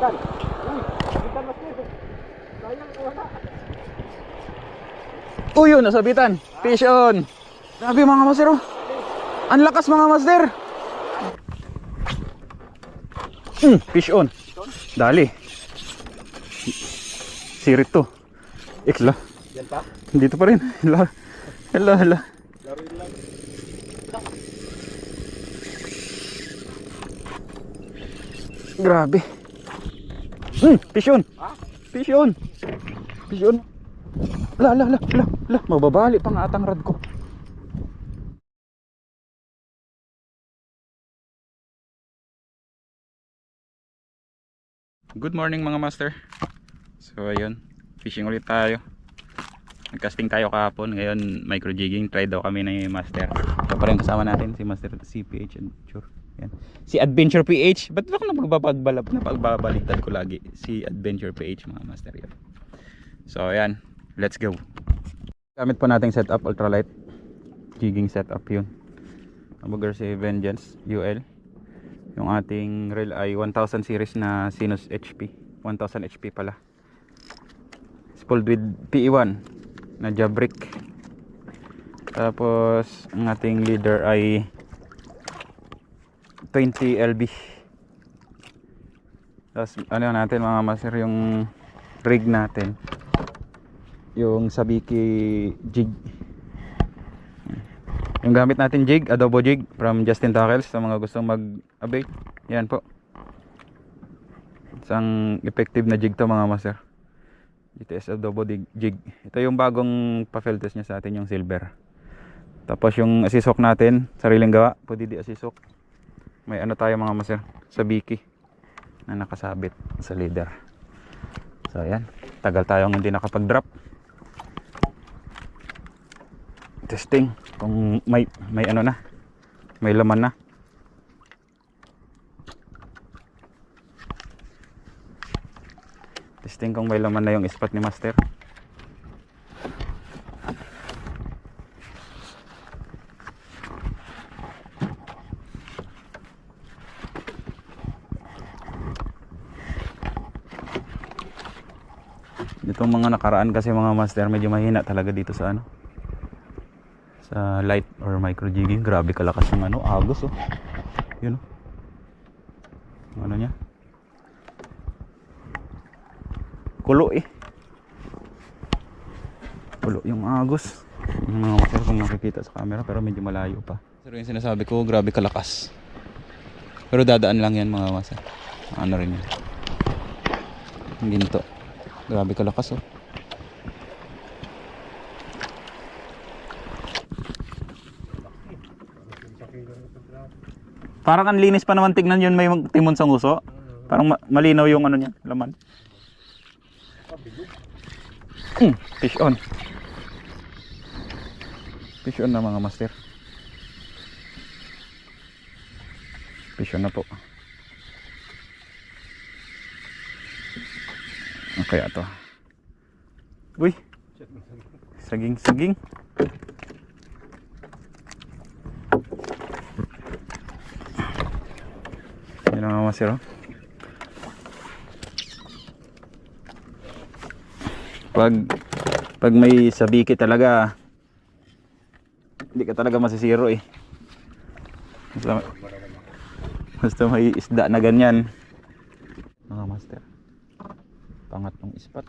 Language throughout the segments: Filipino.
Tan. Uy, bitan mas yun. Sayang wala. Uy, yun, nasabitan. Fish on. Grabe mga master, oh. Ang lakas mga master. Hmm, fish on. Dali. Sirit to. Ikla. Yan pa. Dito pa rin. Hala. Hala, hala. Laro yun lang. Grabe. Hmm, fish on. Ha? Fish on. Fish on. La, la, la, la, la. Mababali pa nga atang rad ko. Good morning mga master. So ayun, fishing ulit tayo. Nagcasting tayo kahapon, ngayon micro jigging try daw kami ni master. So pa kasama natin si master CPH Adventure. Yan. Si Adventure PH, ba't ako napagbabalap na pagbabaliktad ko lagi? Si Adventure PH mga master yan. So ayan, let's go. Gamit po nating setup ultralight jigging setup yun. Abugar si Vengeance UL. Yung ating reel ay 1000 series na Sinus HP. 1000 HP pala. Spooled with PE1 na Jabrick. Tapos ang ating leader ay 20 LB. Tapos ano natin mga master yung rig natin. Yung Sabiki jig. Yung gamit natin jig, adobo jig from Justin Tackles sa mga gustong mag-abate. Yan po. Isang effective na jig to mga master. GTS adobo jig. Ito yung bagong test niya sa atin yung silver. Tapos yung asisok natin, sariling gawa, pwede di asisok. May ano tayo mga master, sa biki na nakasabit sa leader. So ayan, tagal tayong hindi nakapag-drop. Testing kung may may ano na, may laman na. Testing kung may laman na yung spot ni Master. Itong mga nakaraan kasi mga master medyo mahina talaga dito sa ano sa light or micro jigging grabe kalakas ng ano agos oh. Yun oh. Ano niya? Kulo eh. Kulo yung agos. Yung mga master kung makikita sa camera pero medyo malayo pa. Pero yung sinasabi ko grabe kalakas. Pero dadaan lang yan mga master. Ano rin yan ginto grabe kalakas oh Parang ang linis pa naman tignan yun may timon sa nguso. Parang ma- malinaw yung ano niya, laman. Hmm, fish on. Fish on na mga master. Fish on na po. Okay ato. Uy. Saging saging. Yan ang mga master. oh. Pag pag may sabiki talaga hindi ka talaga masisiro eh. Basta, basta may isda na ganyan. Mga master. Pangatlong ispat.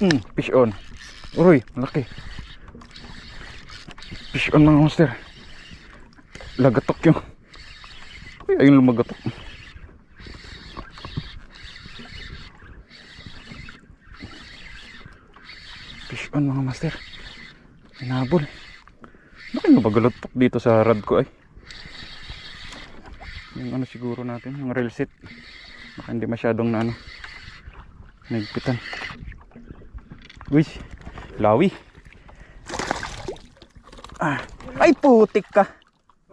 Hmm, fish on. Uy, malaki. Fish on mga master. Lagatok yung. Uy, ayun lumagatok. On mga master. Hinabol. Bakit mabagalotok dito sa rad ko ay? Yung ano siguro natin, yung rail set. Baka hindi masyadong na ano. Nagpitan. Uy, lawi. Ah, ay putik ka.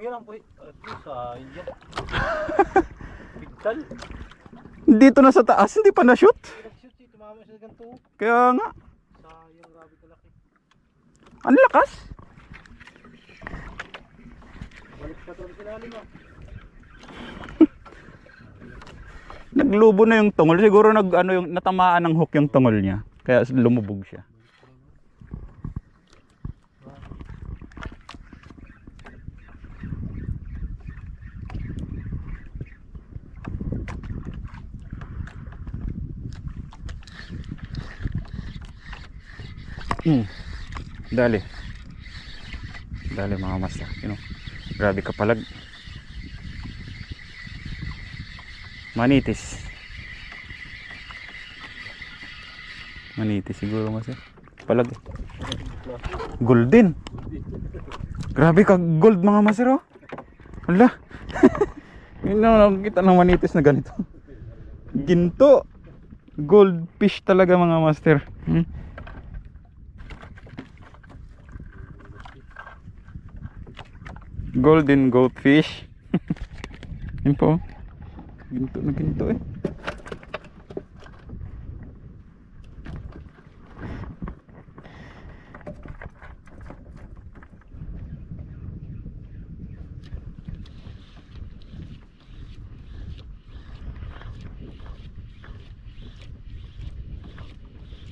Ang po. Sa inyo. Bigtal. Dito na sa taas, hindi pa tumama siya ganito. Kaya nga, Sayang grabe kalaki. ang lakas. Balik pa to sa lalim ah. Naglubo na yung tungol. Siguro nag, ano, yung, natamaan ng hook yung tungol niya. Kaya lumubog siya. Hmm. Dali. Dali mga master. You know, grabe kapalag. Manitis. Manitis siguro mas eh. Palag. eh. Golden. Grabe ka gold mga master oh. Hala. Yun na nakikita ng manitis na ganito. Ginto. Goldfish talaga mga master. Hmm? Golden goldfish. Yun po. Ginto na ginto eh.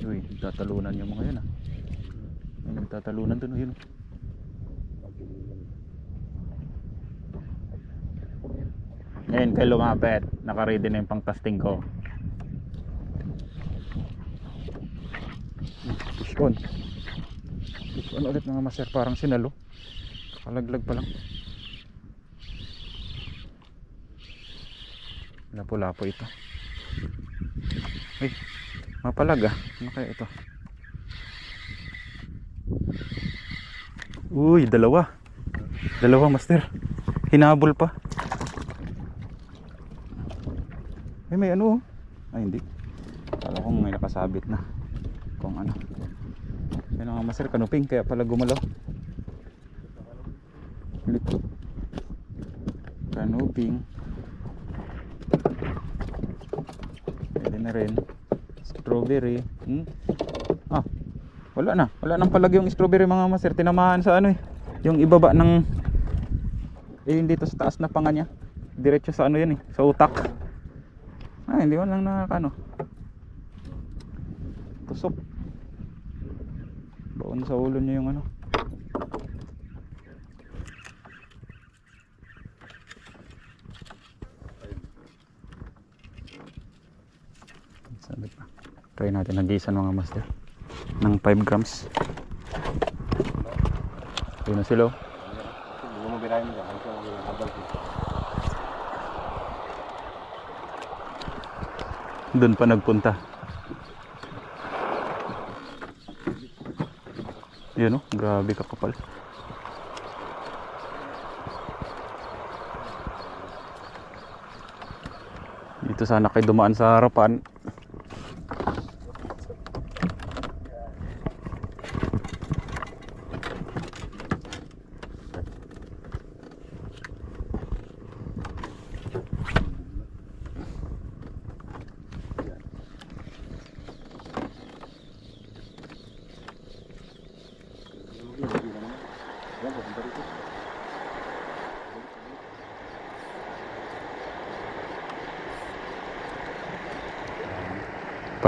Uy, nagtatalunan yung mga yun ah. Nagtatalunan dun, oh, yun. oh. Ngayon kayo lumapit, naka-ready na yung pang-casting ko. Fish on. Fish on ulit mga master, parang sinalo. Kalaglag pa lang. Lapo-lapo ito. Ay, mapalag ah. Ano kaya ito? Uy, dalawa. Dalawa master. Hinabol pa. Eh, may ano oh. Ay, hindi. Kala kong may nakasabit na. Kung ano. Yan ang master kanuping, kaya pala gumalaw. Kanuping. Pwede na rin. Strawberry. Hmm? Ah, wala na. Wala nang palag yung strawberry mga master. Tinamaan sa ano eh. Yung ibaba ng eh yung dito sa taas na panga niya. Diretso sa ano yan eh. Sa utak. Ah, hindi man lang nakakano. Tusok. Baon sa ulo niya yung ano. Sabi pa. Try natin nagisan mga master. Ng 5 grams. Ayun na sila. oh. Hindi mo birahin mo dyan. Ano ko yung habal ko. Doon pa nagpunta. Yun oh, grabe kakapal. Dito sana kayo dumaan sa harapan.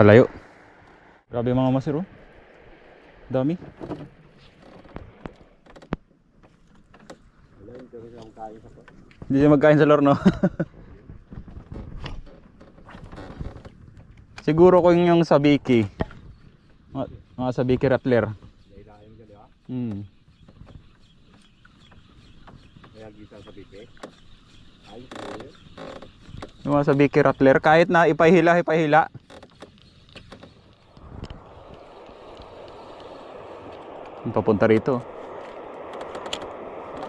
Palayo. Grabe mga masir oh. Dami. Hindi siya magkain sa lorno. Siguro kung yung sabiki. Mga, mga sabiki rattler. Hmm. Yung mga sabiki rattler kahit na ipahila ipahila. Papunta rito.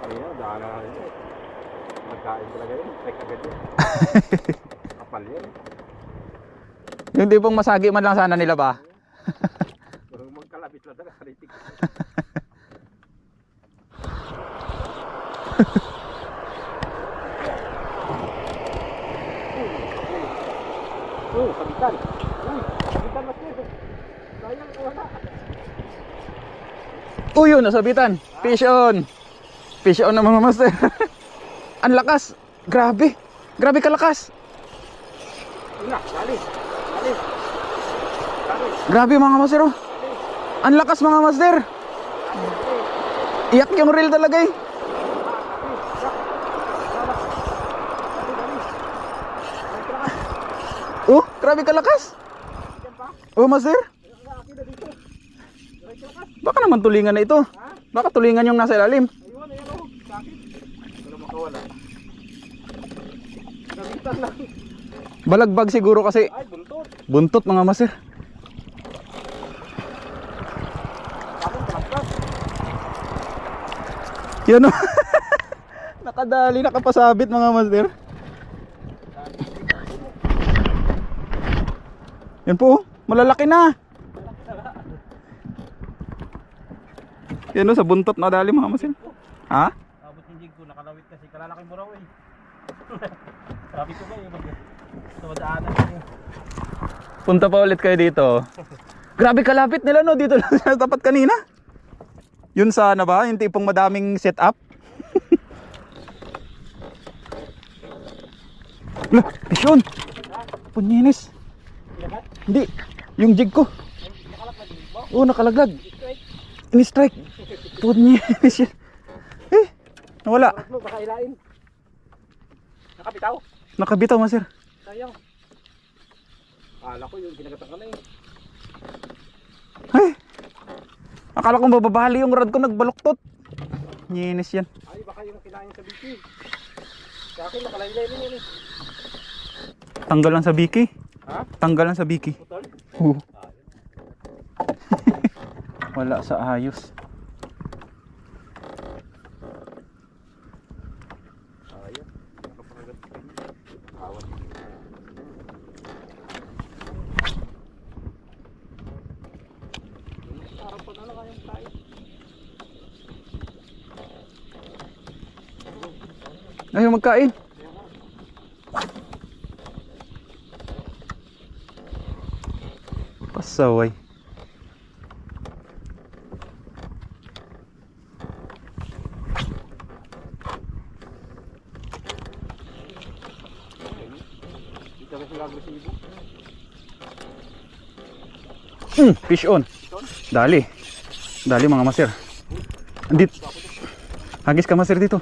Kaya, dala na. Magkain talaga yun. Check agad yun. Kapal yun. Yung tipong masagi man lang sana nila ba? Pero magkalabit na talaga. Ritik. Sabitan. Uy, sabitan master. Sayang, wala. Yun, nasabitan. Fish on. Fish on na mga master. Ang lakas. Grabe. Grabe kalakas. Una. Dali. Dali. Grabe mga master. oh. Ang lakas mga master. Iyak yung reel talaga eh. Oh, grabe kalakas. Oh, master. Baka naman tulingan na ito. Baka tulingan yung nasa ilalim. Ayun, ayun. Sakit. Wala makawala. Sabitan lang. Balagbag siguro kasi Ay, buntot. buntot mga palagpas? Yan oh. Nakadali, nakapasabit mga master. Yan po, oh. malalaki na. Yan oh, sa buntot na dali mga master. Ha? Abot yung jig ko, nakalawit kasi kalalaki mo raw eh. Sabi ko ba yung mag... Sa madaanan ko. Punta pa ulit kayo dito. Grabe kalapit nila no dito lang sa tapat kanina. Yun sana ba? Yung tipong madaming setup. Lah, pisyon. Punyinis. Hindi, yung jig ko. Oo, nakalaglag. Strike. Ini-strike. Punyinis yan. Eh, nawala. Mo, baka ilain. Nakapitaw. Nakabitaw, master. Sayang. Akala ko yung ginagatan ka na eh. Ay, akala ko mababali yung rod ko nagbaluktot. Nyinis yan. Ay, baka yung kinain sa biki. Sa akin, nakalaylay rin yun eh. Tanggal lang sa biki. Ha? Tanggal lang sa biki. Putol? Oo. Wala sa ayos. Ayaw magkain. Pasaway. Dito kasi agresibo. Mm, fish on. Dali. Dali mga master. Andit. Hagis ka master dito.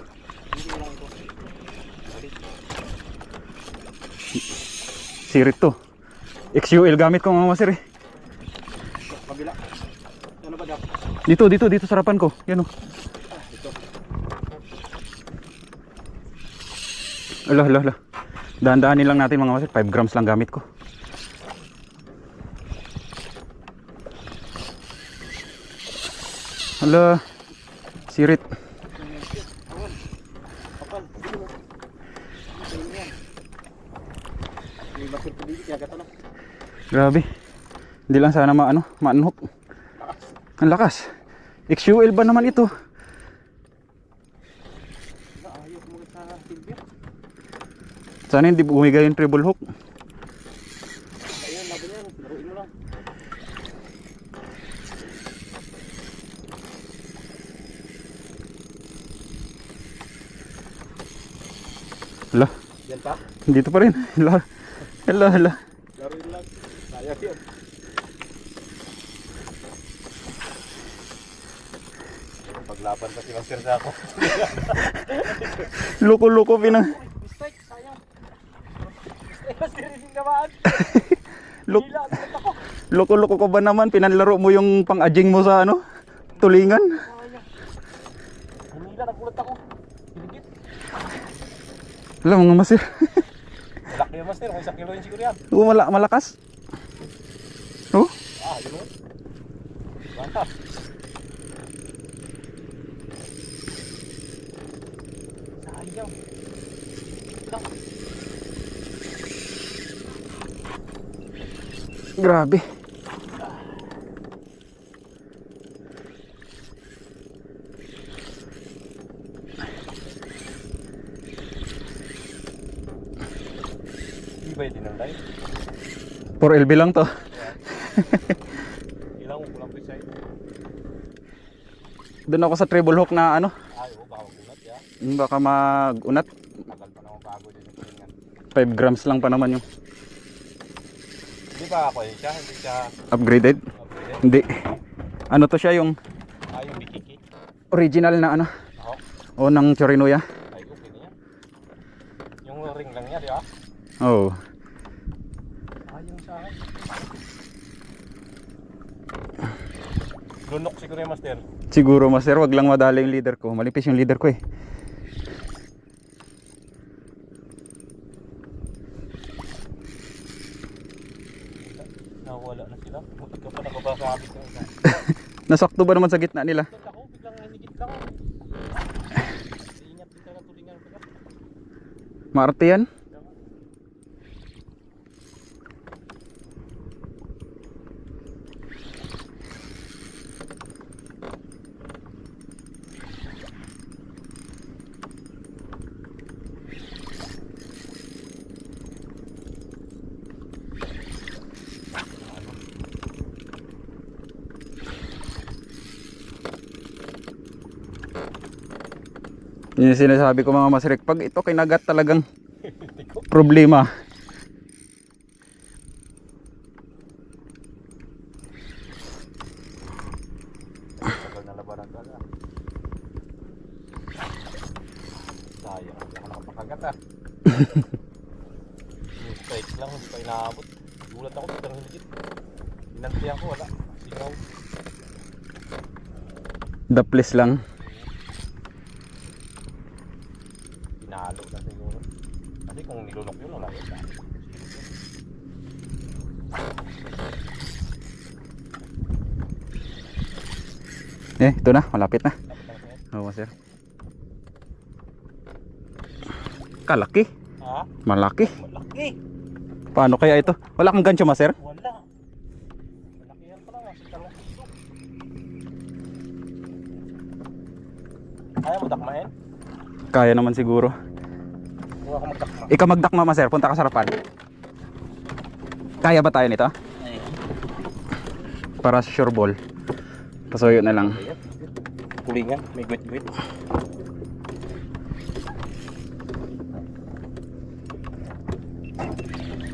Sirit to. XUL gamit ko mga master eh. Kabila. Ano ba daw? Dito, dito, dito sa harapan ko. Yan o. Ala, ala, ala. Dahan-dahanin lang natin mga master. 5 grams lang gamit ko. Ala. Sirit. Grabe. Hindi lang sana maano, maanhok. Ang lakas. XUL ba naman ito? Ayos mo sa silbya. Sana hindi bumigay yung treble hook. Ayun, laban yan. Laruin mo lang. Hala, Yan pa. dito pa rin. Hala, hala, hala. Laruin lang. Kaya yun. Paglaban pa si Master sa ako. Loko-loko pinang... Mistake, sayang. Mistake, Master yung naman. Lok, loko-loko ko ba naman? Pinanlaro mo yung pang-ajing mo sa ano? Tulingan? Sayang. Humila, nagulat ako. Pinigit. Hala mga masir. Malaki yung Master, may isang kilo yun siguro yan. Oo, mala malakas. Oh, Ah, yun mo. Mantap. Sayang. Grabe. Di ba yun din ang tayo? 4LB lang to. Ilang ko lang precise. Doon ako sa treble hook na ano, Ay, oh, baka kulat ya. baka mag-unat. Tagal pa naman bago din yung tulingan. 5 grams lang pa naman yung Pa ako yun siya, hindi siya upgraded. upgraded. Hindi. Ano to siya yung Ah, yung bikiki. original na ano, Ako, o ng Chorinoya. ay okay na yan. Yung ring lang niya, di ba? Oh. Ah, yung sa akin. Lunok siguro yung master. Siguro master, wag lang madali yung leader ko. Malipis yung leader ko eh. Nawala na sila. Buti ka pa nakabasabit ng isa. Nasakto ba naman sa gitna nila? Ba't ako, biglang nanigit lang. Ingat din talaga tulingan ko. Maarte yan. Yun yung sinasabi ko mga masrik. Pag ito kinagat talagang problema. Strike lang, hindi pa inaabot. Gulat ako, biglang hinigit. Inantiyan ko, wala. Singaw. Daplis lang. Pinalo na siguro. Kasi kung nilunok yun, wala yun. Eh, ito na. Malapit na. Oo, sir. Kalaki. Ha? Malaki. Malaki! Paano kaya ito? Wala kang gancho, master? Wala. Malaki yan pala, nasa dalawang kilo. Kaya mo dakmain? Kaya naman siguro. Kung ako magdakma. Ikaw magdakma, master. Punta ka sa harapan. Kaya ba tayo nito? Para sure ball. Pasuyo na lang. Kulingan, may gwit-gwit.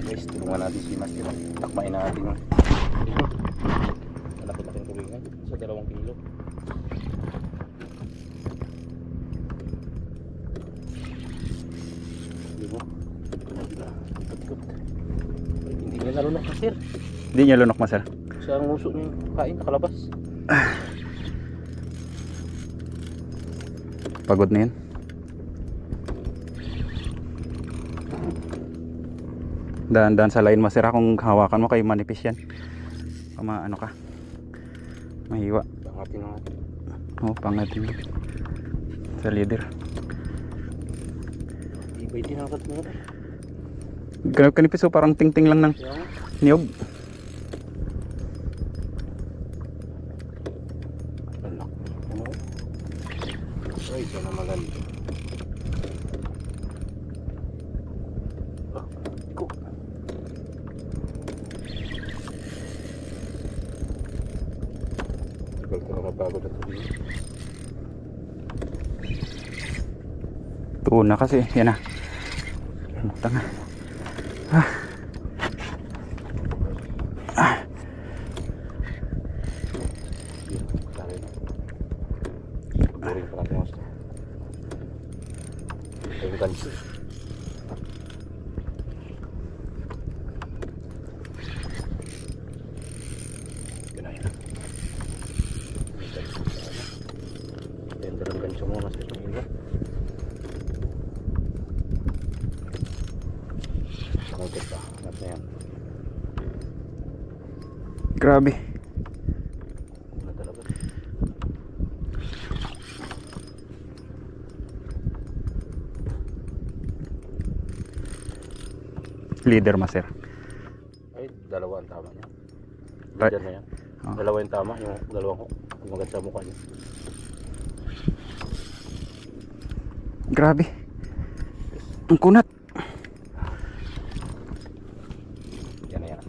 Guys, tulungan natin si Master. Takmain natin yung malaki-laki ng kulingan sa dalawang kilo. Di ba? Ikot-ikot. Hindi na nalunok na sir. Hindi niya lunok, master. Sa nguso niya kain, nakalabas. Pagod na yun. Daan-daan sa line, master. Kung hawakan mo kay manipis yan. Pama, ano ka. Mahiwa. Pangatin na natin. Oo, oh, pangatin. Sa leader. Ibay din ang mo. Ganap kanipis oh, parang ting-ting lang ng niyog. Alak. Ano? Ay, ito na maganda. Ah, ko. Tagal ko na mabago na ito. Tuon na kasi. Yan na. Tanga. Ah. Lari na. Boring pa natin mas. Ito yung kansi. Yun na yun. Tender ang gancho mo mas ito iba. Sangkot pa. Hanap na yan. Grabe. Leader, master. Ay, dalawa ang tama niya. Leader na yan. Ah. Dalawa yung tama, yung dalawang hook. Maganda sa mukha niya. Grabe. Ang kunat. Yan na yan.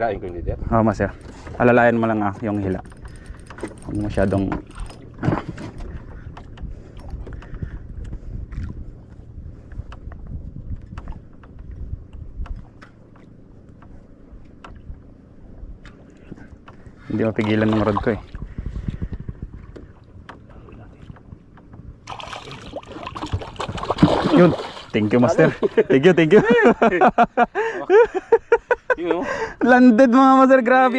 Hilain ko yung leader. Oo, master. Alalayan mo lang ah, yung hila. Huwag masyadong... Hindi mapigilan ng rod ko eh. Yun. Thank you, master. Thank you, thank you. Yun. Landed mga master, grabe.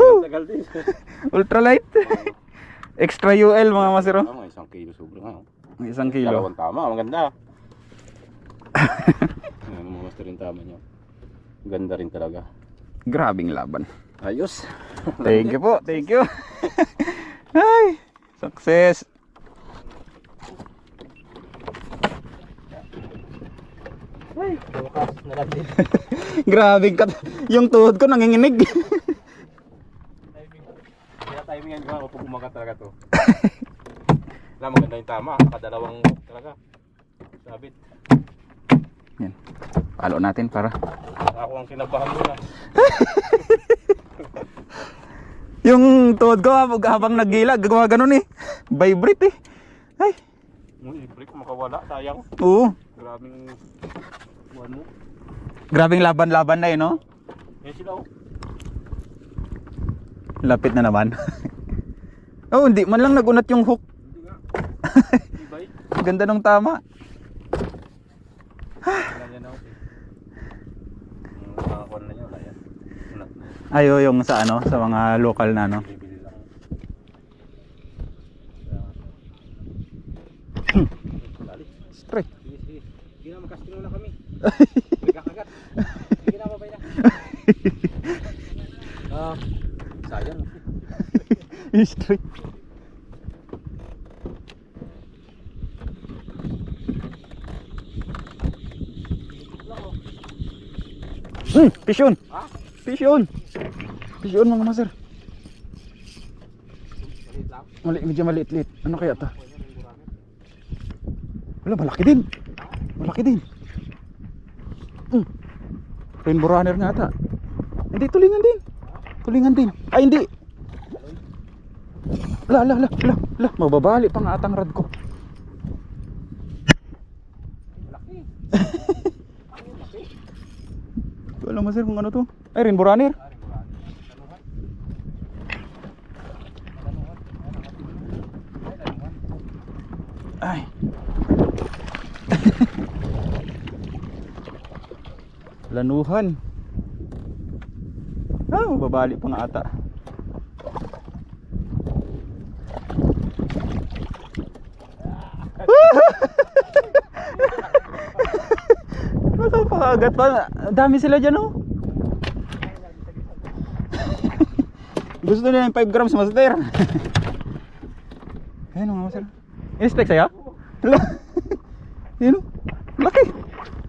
Ang Tagal din. Ultralight. Extra UL mga master oh. Isang kilo sobrang ano. Isang kilo. Dalawang tama, maganda. Ano mo master yung tama niya. Ganda rin talaga. Grabing laban. Ayos. Thank you po, thank you. Ay, success. Ay, wakas na lang din. Grabing kat yung tuhod ko nanginginig. Timing. Kaya timingan ko ako pag umagat talaga to. Alam, maganda yung tama. Nakadalawang hook talaga. Sabit. Yan. Palo natin para. Ako ang kinabahan mo na. Yung tuhod ko habang, habang nagila, gagawa ganun eh. Vibrate eh. Ay, Uy, break makawala. Sayang. oo. Grabing buwan mo. Grabing laban-laban na eh, no? Yan sila oh. Lapit na naman. oh, hindi man lang nagunat yung hook. Hindi nga. Ganda ng tama. Ayo yung sa ano, sa mga local na no. Bibili lang. Dali. Straight. Sige, sige. Sige na, mag-casting muna kami. May kakagat. Sige na, babay na. Ah, sayang. Straight. Hmm, pisyon. Ha? Pisyon. Pisyon mga master. Maliit lang. Mali, medyo maliit-liit. Ano kaya to? Wala, malaki din. Malaki din. Rainbow runner nga ata. Hindi, tulingan din. Tulingan din. Ay, hindi. La, la, la, la, la. Mababali pang atang rad ko. Hindi ko alam master kung ano to. Ay, rainbow runner. Ay. Lanuhan. Ah, mababali pang ata. Basta pakagat pa. Dami sila dyan oh. Gusto nila yung 5 grams master. Ayun mga master. In-spec sa'yo? Oh. Laki.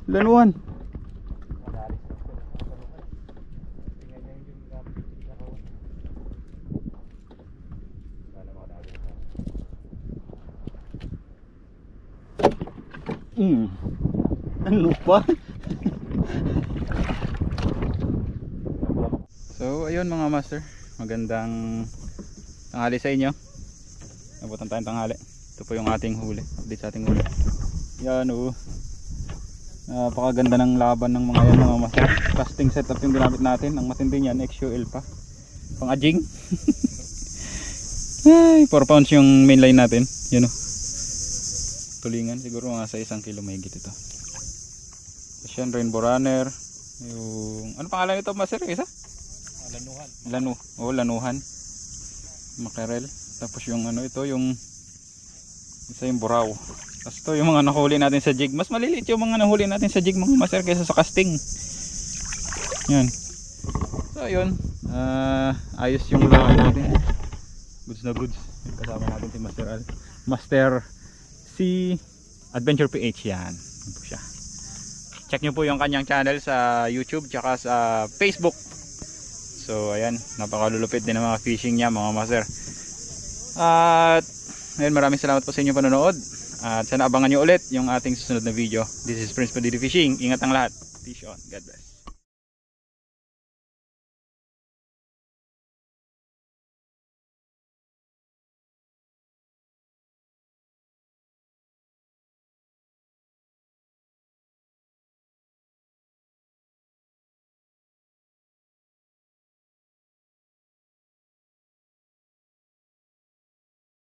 Lanuhan. Hmm. Pa? so, ayun mga master. Magandang tanghali sa inyo. Nabutan tayong tanghali. Ito po yung ating huli. Update sa ating huli. Yan o. Napakaganda ng laban ng mga yan mga master. Casting setup yung ginamit natin. Ang matindi niyan, XUL pa. Pang ajing. Ay, 4 pounds yung main line natin. Yan o. Tulingan. Siguro mga sa isang kilo mahigit ito. Tapos yan, rainbow runner. Yung, ano pangalan ito master? Isa? Lanuhan. Lanu. Oh, lanuhan. Makarel. Tapos yung ano ito, yung isa yung buraw. Tapos ito yung mga nahuli natin sa jig. Mas maliliit yung mga nahuli natin sa jig mga master kaysa sa casting. Yan. So yun. Ah, ayos yung lahat natin. Goods na goods. Kasama natin si Master Al. Master si Adventure PH yan. Yan po siya. Check nyo po yung kanyang channel sa YouTube tsaka sa Facebook. So ayan, napakalulupit din ng mga fishing niya mga master. At ngayon maraming salamat po sa inyong panonood. At sana abangan nyo ulit yung ating susunod na video. This is Prince Padidi Fishing. Ingat ang lahat. Fish on. God bless.